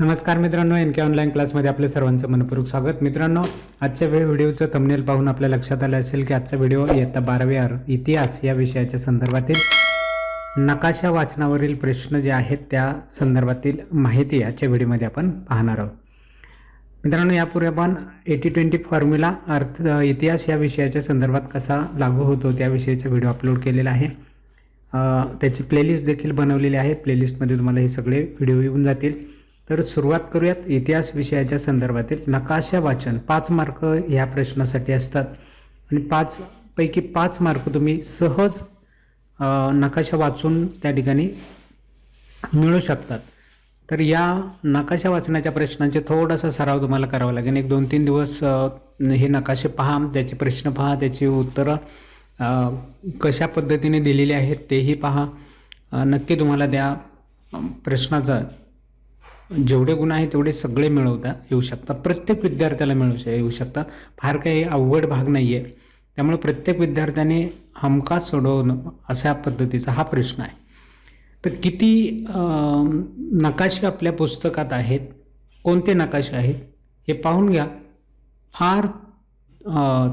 नमस्कार मित्रांनो एन के ऑनलाईन क्लासमध्ये आपल्या सर्वांचं मनपूर्वक स्वागत. मित्रांनो आजच्या वेळ व्हिडिओचं थंबनेल पाहून आपल्या लक्षात आलं असेल की आजचा व्हिडिओ इयत्ता बारावी आर इतिहास या विषयाच्या संदर्भातील नकाशा वाचनावरील प्रश्न जे आहेत त्या संदर्भातील माहिती आजच्या व्हिडिओमध्ये आपण पाहणार आहोत. मित्रांनो यापूर्वी आपण एटी ट्वेंटी फॉर्म्युला अर्थ इतिहास या विषयाच्या संदर्भात कसा लागू होतो त्या विषयाचा व्हिडिओ अपलोड केलेला आहे. त्याची प्लेलिस्ट देखील बनवलेली आहे. प्लेलिस्टमध्ये तुम्हाला हे सगळे व्हिडिओ येऊन जातील. तर सुरुवात करूयात इतिहास विषयाच्या संदर्भातील नकाशा वाचन पाच मार्क ह्या प्रश्नासाठी असतात. आणि पाच पैकी पाच मार्क तुम्ही सहज नकाशा वाचून त्या ठिकाणी मिळू शकतात. तर या नकाशा वाचनाच्या प्रश्नांचे थोडासा सराव तुम्हाला करावा लागेल. एक दोन तीन दिवस हे नकाशे पहा त्याचे प्रश्न पहा त्याची उत्तरं कशा पद्धतीने दिलेली आहेत तेही पहा. नक्की तुम्हाला त्या प्रश्नाचा जेवढे गुण आहेत तेवढे सगळे मिळवता येऊ शकतात. प्रत्येक विद्यार्थ्याला मिळू श येऊ शकतात. फार काही अवघड भाग नाही आहे त्यामुळे प्रत्येक विद्यार्थ्याने हमखास सोडवणं अशा पद्धतीचा हा प्रश्न आहे. तर किती नकाशे आपल्या पुस्तकात आहेत? कोणते नकाशे आहेत? हे पाहून घ्या. फार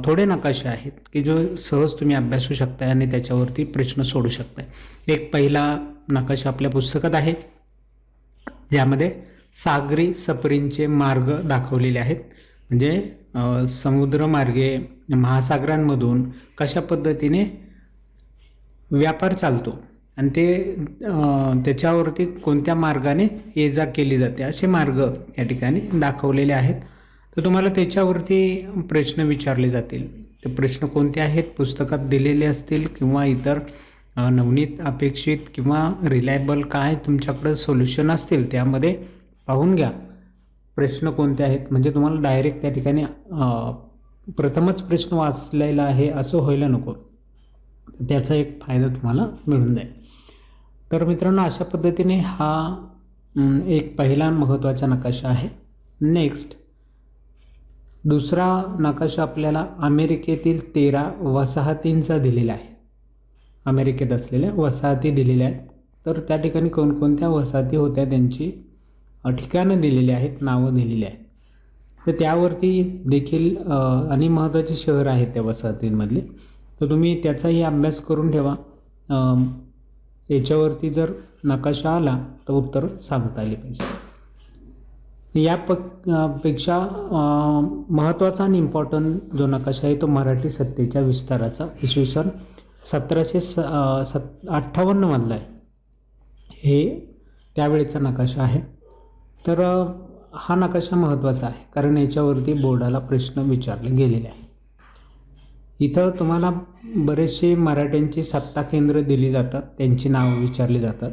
थोडे नकाशे आहेत की जो सहज तुम्ही अभ्यासू शकताय आणि त्याच्यावरती प्रश्न सोडू शकताय. एक पहिला नकाशा आपल्या पुस्तकात आहे. ज्यामध्ये सागरी सफरींचे मार्ग दाखवलेले आहेत. म्हणजे समुद्रमार्गे महासागरांमधून कशा पद्धतीने व्यापार चालतो आणि ते त्याच्यावरती कोणत्या मार्गाने ये जा केली जाते असे मार्ग या ठिकाणी दाखवलेले आहेत. तर तुम्हाला त्याच्यावरती प्रश्न विचारले जातील. ते प्रश्न कोणते आहेत? पुस्तकात दिलेले असतील किंवा इतर नवनीत अपेक्षित किंवा रिलायबल काय तुमच्याकडं सोल्युशन असतील त्यामध्ये पाहून घ्या. प्रश्न कोणते आहेत? म्हणजे तुम्हाला डायरेक्ट त्या ठिकाणी प्रथमच प्रश्न वाचलेला आहे असं व्हायला नको. त्याचा एक फायदा तुम्हाला मिळून जाईल. तर मित्रांनो अशा पद्धतीने हा एक पहिला महत्त्वाचा नकाशा आहे. नेक्स्ट दुसरा नकाशा आपल्याला अमेरिकेतील तेरा वसाहतींचा दिलेला आहे. अमेरिकेत असलेल्या वसाहती दिलेल्या आहेत. तर त्या ठिकाणी कोणकोणत्या वसाहती होत्या त्यांची ठिकाणं दिलेली आहेत नावं दिलेली आहेत. तर त्यावरती देखील आणि महत्त्वाचे शहर आहेत त्या वसाहतींमधले. तर तुम्ही त्याचाही अभ्यास करून ठेवा. याच्यावरती जर नकाशा आला तर उत्तर सांगता आले पाहिजे. या प पेक्षा महत्त्वाचा आणि इम्पॉर्टंट जो नकाशा आहे तो मराठी सत्तेच्या विस्ताराचा इसवी सन सतराशे स सत अठ्ठावन्नमधला आहे. हे त्यावेळेचा नकाशा आहे. तर हा नकाशा महत्त्वाचा आहे. कारण याच्यावरती बोर्डाला प्रश्न विचारले गेलेले आहे इथं तुम्हाला बरेचसे मराठ्यांची सत्ता केंद्र दिली जातात. त्यांची नावं विचारली जातात.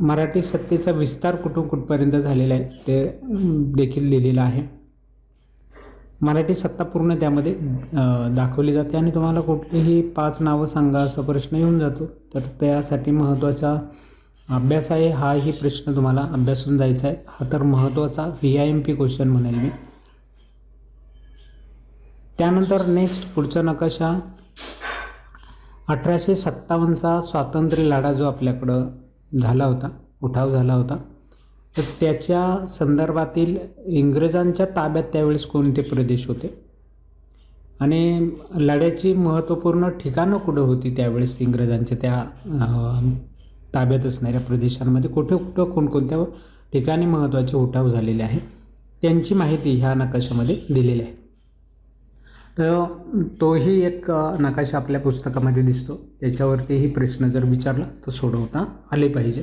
मराठी सत्तेचा विस्तार कुठून कुठपर्यंत झालेला आहे ते देखील लिहिलेलं आहे. मराठी सत्ता पूर्ण त्यामध्ये दाखवली जाते आणि तुम्हाला कुठलीही पाच नावं सांगा असा प्रश्न येऊन जातो. तर त्यासाठी महत्त्वाचा अभ्यास आहे हाही प्रश्न तुम्हाला अभ्यासून जायचा आहे. हा तर महत्त्वाचा V I M P question म्हणेल मी. त्यानंतर नेक्स्ट पुढचा नकाशा. अठराशे सत्तावन्नचा स्वातंत्र्य लढा जो आपल्याकडं झाला होता उठाव झाला होता तर त्याच्या संदर्भातील इंग्रजांच्या ताब्यात त्यावेळेस कोणते प्रदेश होते? आणि लढ्याची महत्त्वपूर्ण ठिकाणं कुठं होती त्यावेळेस इंग्रजांच्या त्या ताब्यात असणाऱ्या प्रदेशांमध्ये? कुठे कुठं कोणकोणत्या ठिकाणी महत्त्वाचे उठाव झालेले आहेत? त्यांची माहिती ह्या नकाशामध्ये दिलेली आहे. तर तोही एक नकाशा आपल्या पुस्तकामध्ये दिसतो. त्याच्यावरतीही प्रश्न जर विचारला तर सोडवता आले पाहिजे.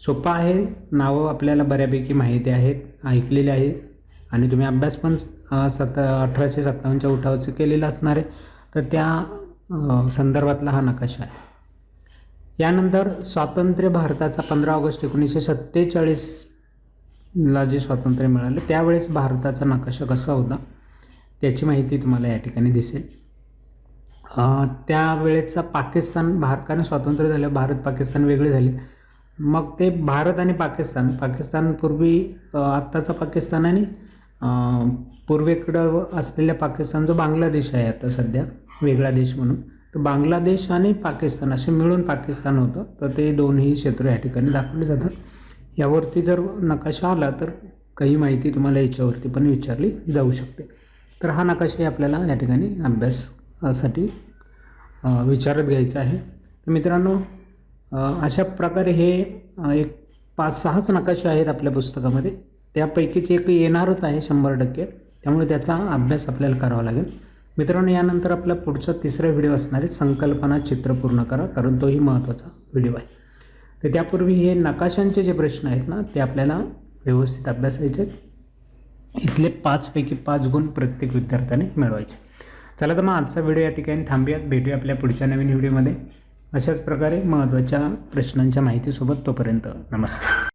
सोपा आहे. नावं आपल्याला बऱ्यापैकी माहिती आहेत ऐकलेली आहे आणि तुम्ही अभ्यास पण सत अठराशे सत्तावन्नच्या उठावाचं केलेलं असणार आहे. तर त्या संदर्भातला हा नकाशा आहे. यानंतर स्वातंत्र्य भारताचा पंधरा ऑगस्ट एकोणीसशे सत्तेचाळीसला जे स्वातंत्र्य मिळालं त्यावेळेस भारताचा नकाशा कसा होता त्याची माहिती तुम्हाला या ठिकाणी दिसेल. त्यावेळेचा पाकिस्तान भारताने स्वातंत्र्य झालं भारत पाकिस्तान वेगळे झाले. मग ते भारत आणि पाकिस्तान पाकिस्तान पूर्वी आत्ताचा पाकिस्तान आणि पूर्वेकडं असलेल्या पाकिस्तान जो बांगलादेश आहे आता सध्या वेगळा देश म्हणून तर बांगलादेश आणि पाकिस्तान असे मिळून पाकिस्तान होतं. तर ते दोन्ही क्षेत्र या ठिकाणी दाखवले जातात. यावरती जर नकाशा आला तर काही माहिती तुम्हाला याच्यावरती पण विचारली जाऊ शकते. तर हा नकाशाही आपल्याला या ठिकाणी अभ्यासासाठी विचारत घ्यायचा आहे. तर मित्रांनो अशा प्रकारे हे एक पाच सहाच नकाशे आहेत आपल्या पुस्तकामध्ये. त्यापैकीच एक येणारच आहे शंभर टक्के. त्यामुळे त्याचा अभ्यास आपल्याला करावा लागेल. मित्रांनो यानंतर आपला पुढचा तिसरा व्हिडिओ असणार आहे संकल्पना चित्र पूर्ण करा कारण तोही महत्त्वाचा व्हिडिओ आहे. तर त्यापूर्वी हे नकाशांचे जे प्रश्न आहेत ना ते आपल्याला व्यवस्थित अभ्यासायचे आहेत. इथले पाचपैकी पाच गुण प्रत्येक विद्यार्थ्याने मिळवायचे चला तर मग आजचा व्हिडिओ या ठिकाणी थांबूयात. भेटूया आपल्या पुढच्या नवीन व्हिडिओमध्ये. अशाच प्रकारे महत्त्वाच्या प्रश्नांच्या माहितीसोबत तोपर्यंत नमस्कार.